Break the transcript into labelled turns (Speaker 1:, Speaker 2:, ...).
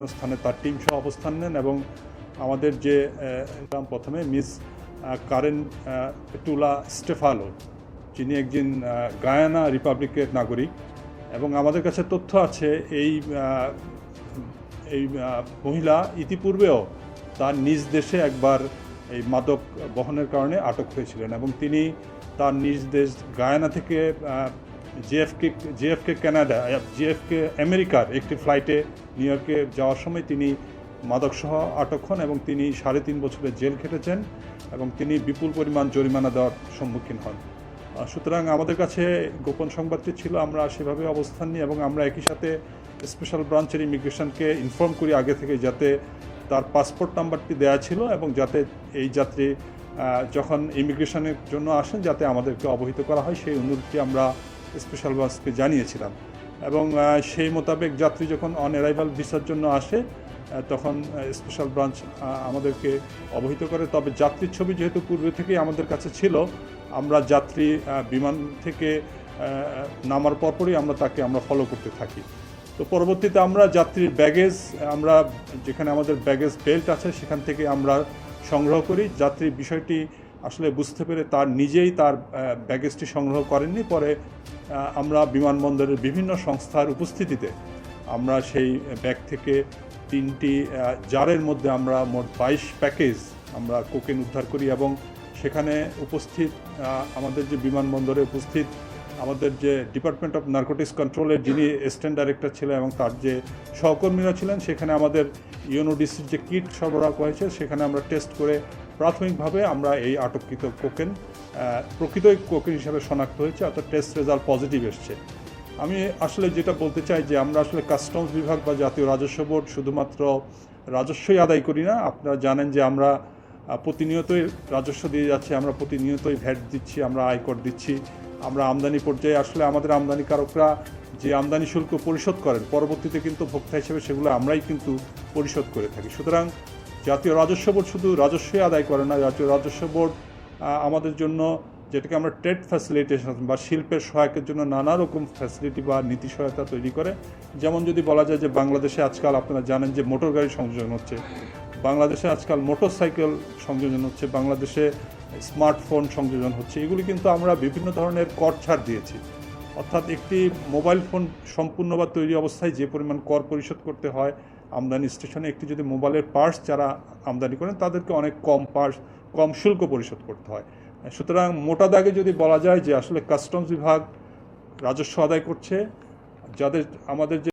Speaker 1: স্থানে তার টিম সহ অবস্থান নেন এবং আমাদের যে প্রথমে মিস কারেন টুলা স্টেফালো, যিনি একজন গায়ানা রিপাবলিকের নাগরিক এবং আমাদের কাছে তথ্য আছে এই এই মহিলা ইতিপূর্বেও তার নিজ দেশে একবার এই মাদক বহনের কারণে আটক হয়েছিলেন এবং তিনি তার নিজ দেশ গায়ানা থেকে জিএফকে জিএফকে কানাডা জিএফকে আমেরিকার একটি ফ্লাইটে নিউ ইয়র্কে যাওয়ার সময় তিনি মাদকসহ আটক হন এবং তিনি সাড়ে তিন বছরের জেল খেটেছেন এবং তিনি বিপুল পরিমাণ জরিমানা দেওয়ার সম্মুখীন হন। সুতরাং আমাদের কাছে গোপন সংবাদটি ছিল, আমরা সেভাবে অবস্থান নিই এবং আমরা একই সাথে স্পেশাল ব্রাঞ্চের ইমিগ্রেশনকে ইনফর্ম করি আগে থেকে যাতে তার পাসপোর্ট নাম্বারটি দেওয়া ছিল এবং যাতে এই যাত্রী যখন ইমিগ্রেশনের জন্য আসেন, যাতে আমাদেরকে অবহিত করা হয়। সেই অনুরোধটি আমরা স্পেশাল ব্রাঞ্চকে জানিয়েছিলাম। এবং সেই মোতাবেক যাত্রী যখন অন অ্যারাইভাল ভিসার জন্য আসে তখন স্পেশাল ব্রাঞ্চ আমাদেরকে অবহিত করে। তবে যাত্রীর ছবি যেহেতু পূর্বে থেকেই আমাদের কাছে ছিল, আমরা যাত্রী বিমান থেকে নামার পরপরই আমরা তাকে আমরা ফলো করতে থাকি। তো পরবর্তীতে আমরা যাত্রীর ব্যাগেজ আমরা যেখানে আমাদের ব্যাগেজ বেল্ট আছে, সেখান থেকে আমরা সংগ্রহ করি। যাত্রীর বিষয়টি আসলে বুঝতে পেরে তার নিজেই তার ব্যাগেজটি সংগ্রহ করেননি। পরে আমরা বিমানবন্দরের বিভিন্ন সংস্থার উপস্থিতিতে আমরা সেই ব্যাগ থেকে তিনটি জারের মধ্যে আমরা মোট বাইশ প্যাকেজ আমরা কোকেন উদ্ধার করি এবং সেখানে উপস্থিত আমাদের যে বিমানবন্দরে উপস্থিত আমাদের যে ডিপার্টমেন্ট অফ নার্কোটিক্স কন্ট্রোলের যিনি অ্যাসিস্ট্যান্ট ডাইরেক্টর ছিলেন এবং তার যে সহকর্মীরা ছিলেন, সেখানে আমাদের ইউনোডিসির যে কিট সরবরাহ হয়েছে, সেখানে আমরা টেস্ট করে প্রাথমিকভাবে আমরা এই আটককৃত কোকেন আহ, প্রকৃতই কোকেন হিসাবে শনাক্ত হয়েছে অর্থাৎ টেস্ট রেজাল্ট পজিটিভ এসছে। আমি আসলে যেটা বলতে চাই যে আমরা আসলে কাস্টমস বিভাগ বা জাতীয় রাজস্ব বোর্ড শুধুমাত্র রাজস্বই আদায় করি না আপনারা জানেন যে আমরা প্রতিনিয়তই রাজস্ব দিয়ে যাচ্ছি আমরা প্রতিনিয়তই ভ্যাট দিচ্ছি আমরা আয়কর দিচ্ছি আমরা আমদানি পর্যায়ে আসলে আমাদের আমদানিকারকরা যে আমদানি শুল্ক পরিশোধ করেন পরবর্তীতে কিন্তু ভোক্তা হিসেবে সেগুলো আমরাই কিন্তু পরিশোধ করে থাকি। সুতরাং জাতীয় রাজস্ব বোর্ড শুধু রাজস্বই আদায় করে না, জাতীয় রাজস্ব বোর্ড আমাদের জন্য যেটাকে আমরা ট্রেড ফ্যাসিলিটেশন বা শিল্পের সহায়কের জন্য নানা রকম ফ্যাসিলিটি বা নীতি সহায়তা তৈরি করে। যেমন যদি বলা যায় যে বাংলাদেশে আজকাল আপনারা জানেন যে মোটর গাড়ি সংযোজন হচ্ছে। বাংলাদেশে আজকাল মোটর সাইকেল সংযোজন হচ্ছে, বাংলাদেশে স্মার্টফোন সংযোজন হচ্ছে। এগুলি কিন্তু আমরা বিভিন্ন ধরনের কর ছাড় দিয়েছি। অর্থাৎ একটি মোবাইল ফোন সম্পূর্ণ বা তৈরি অবস্থায় যে পরিমাণ কর পরিশোধ করতে হয় আমদানি স্টেশনে একটি যদি মোবাইলের পার্স যারা আমদানি করেন, তাদেরকে অনেক কম পার্স, কম শুল্ক পরিশোধ করতে হয়। সুতরাং মোটা দাগে যদি বলা যায় যে আসলে কাস্টমস বিভাগ রাজস্ব আদায় করছে, যাদের, আমাদের যে